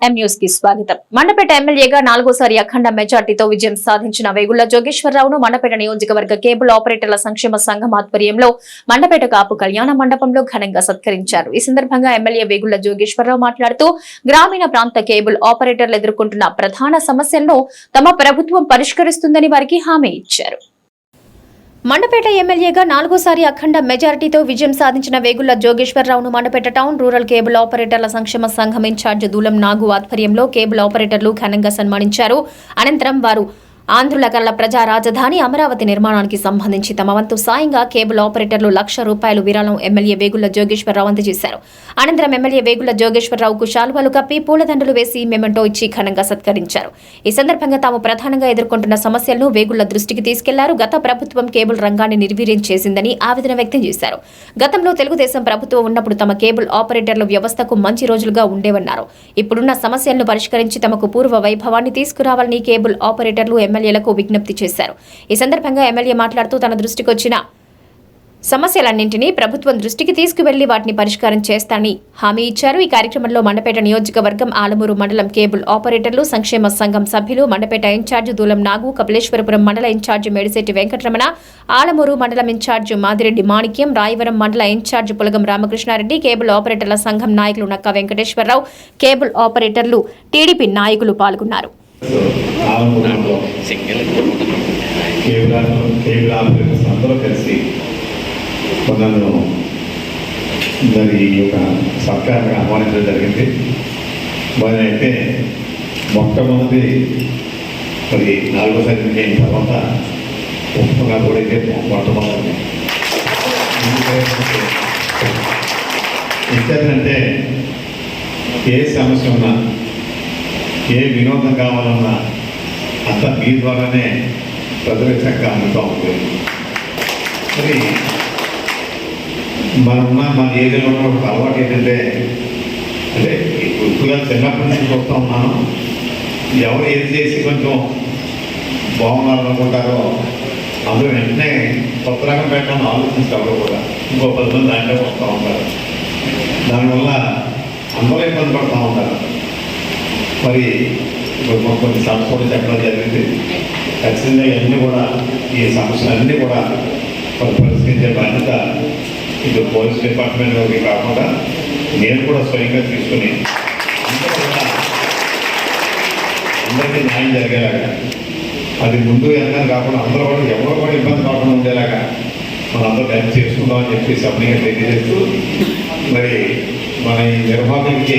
ఎం కి స్వాగతం. మండపేట ఎమ్మెల్యేగా నాలుగోసారి అఖండ మెజార్టీతో విజయం సాధించిన వేగుళ్ళ జోగేశ్వరరావును మండపేట నియోజకవర్గ కేబుల్ ఆపరేటర్ల సంక్షేమ సంఘం ఆధ్వర్యంలో మండపేట కాపు కళ్యాణ మండపంలో ఘనంగా సత్కరించారు. ఈ సందర్భంగా ఎమ్మెల్యే వేగుళ్ళ జోగేశ్వరరావు మాట్లాడుతూ గ్రామీణ ప్రాంత కేబుల్ ఆపరేటర్లు ఎదుర్కొంటున్న ప్రధాన సమస్యలను తమ ప్రభుత్వం పరిష్కరిస్తుందని వారికి హామీ ఇచ్చారు. మండపేట ఎమ్మెల్యేగా నాలుగోసారి అఖండ మెజారిటీతో విజయం సాధించిన వేగుళ్ళ జోగేశ్వరరావును మండపేట టౌన్ రూరల్ కేబుల్ ఆపరేటర్ల సంక్షేమ సంఘం ఇన్ఛార్జ్ దూలం నాగు ఆధ్వర్యంలో కేబుల్ ఆపరేటర్లు ఘనంగా సన్మానించారు. అనంతరం వారు ఆంధ్రులగల్ల ప్రజా రాజధాని అమరావతి నిర్మాణానికి సంబంధించి తమ వంతు సాయంగా కేబుల్ ఆపరేటర్లు లక్ష రూపాయలు విరాళం ఎమ్మెల్యే వేగుల జోగేశ్వరరావు అందజేశారు అనంతరం ఎమ్మెల్యే వేగుల జోగేశ్వరరావుకు శాలువాలు కప్పి పూలదండలు వేసి మెమెంటో ఇచ్చి ఘనంగా సత్కరించారు. ఈ సందర్భంగా తాము ప్రధానంగా ఎదుర్కొంటున్న సమస్యలను వేగుల దృష్టికి తీసుకెళ్ళారు. గత ప్రభుత్వం కేబుల్ రంగాన్ని నిర్వీర్యం చేసిందని ఆవేదన వ్యక్తం చేశారు. గతంలో తెలుగుదేశం ప్రభుత్వం ఉన్నప్పుడు తమ కేబుల్ ఆపరేటర్ల వ్యవస్థకు మంచి రోజులుగా ఉండేవన్నారు. ఇప్పుడున్న సమస్యలను పరిష్కరించి తమకు పూర్వ వైభవాన్ని తీసుకురావాలని కేబుల్ ఆపరేటర్లు ఎమ్మెల్యేలకు విజ్ఞప్తి చేశారు. ఈ సందర్భంగా ఎమ్మెల్యే మాట్లాడుతూ తన దృష్టికి వచ్చిన సమస్యలన్నింటినీ ప్రభుత్వం దృష్టికి తీసుకువెళ్ళి వాటిని పరిష్కారం చేస్తానని హామీ ఇచ్చారు. ఈ కార్యక్రమంలో మండపేట నియోజకవర్గం ఆలమూరు మండలం కేబుల్ ఆపరేటర్లు సంక్షేమ సంఘం సభ్యులు మండపేట ఇన్ఛార్జి దూలం నాగు కపిలేశ్వరపురం మండల ఇన్ఛార్జి మేడిశెట్టి వెంకటరమణ ఆలమూరు మండలం ఇన్ఛార్జి మాదిరెడ్డి మాణిక్యం రాయవరం మండల ఇన్ఛార్జి పులగం రామకృష్ణారెడ్డి కేబుల్ ఆపరేటర్ల సంఘం నాయకులు నక్క వెంకటేశ్వరరావు కేబుల్ ఆపరేటర్లు టీడీపీ నాయకులు పాల్గొన్నారు. ఆలంపూర్లో కేవలం కేబుల్ ఆపరేటర్స్ అందరూ కలిసి నన్ను దాని యొక్క సత్కారంగా ఆహ్వానించడం జరిగింది. మరి అయితే మొట్టమొదటి మరి నాలుగోసారి అయిన తర్వాత ఒప్పుగా కూడా అయితే మొట్టమొదటి ఎందుకంటే ఏ సమస్య ఉన్నా ఏ వినోదం కావాలన్నా అంతా మీ ద్వారానే ప్రజలకు చక్కగా అందుతూ ఉంది. మరి మనమున్న మన ఏరియాలో ఉన్న ఒక అలవాటు ఏంటంటే అంటే ఎక్కువగా చిన్నప్పటి నుంచి చూస్తూ ఉన్నాను. ఎవరు ఏది చేసి కొంచెం బాగున్నారు అనుకుంటారో అందరూ వెంటనే కొత్త రకం పెట్టాలని ఆలోచించారు కూడా. ఇంకో పది మంది దాంట్లో వస్తూ ఉంటారు. దానివల్ల అందరూ ఇబ్బంది పడుతూ ఉంటారు. మరి కొన్ని సంస్థలు కూడా చెప్పడం జరిగింది. ఖచ్చితంగా ఇవన్నీ కూడా ఈ సమస్యలన్నీ కూడా మరి పరిష్కరించే బాధ్యత ఇది పోలీస్ డిపార్ట్మెంట్లోకి కాకుండా నేను కూడా స్వయంగా తీసుకుని కూడా అందరికీ న్యాయం జరిగేలాగా అది ముందు వెనకాల కాకుండా అందరూ కూడా ఎవరు కూడా ఇబ్బంది కాకుండా ఉండేలాగా మనం అందరూ హెల్ప్ చేసుకుందామని చెప్పి సభ్యునిగా తెలియజేస్తూ మరి మన ఈ నిర్వాహకులకి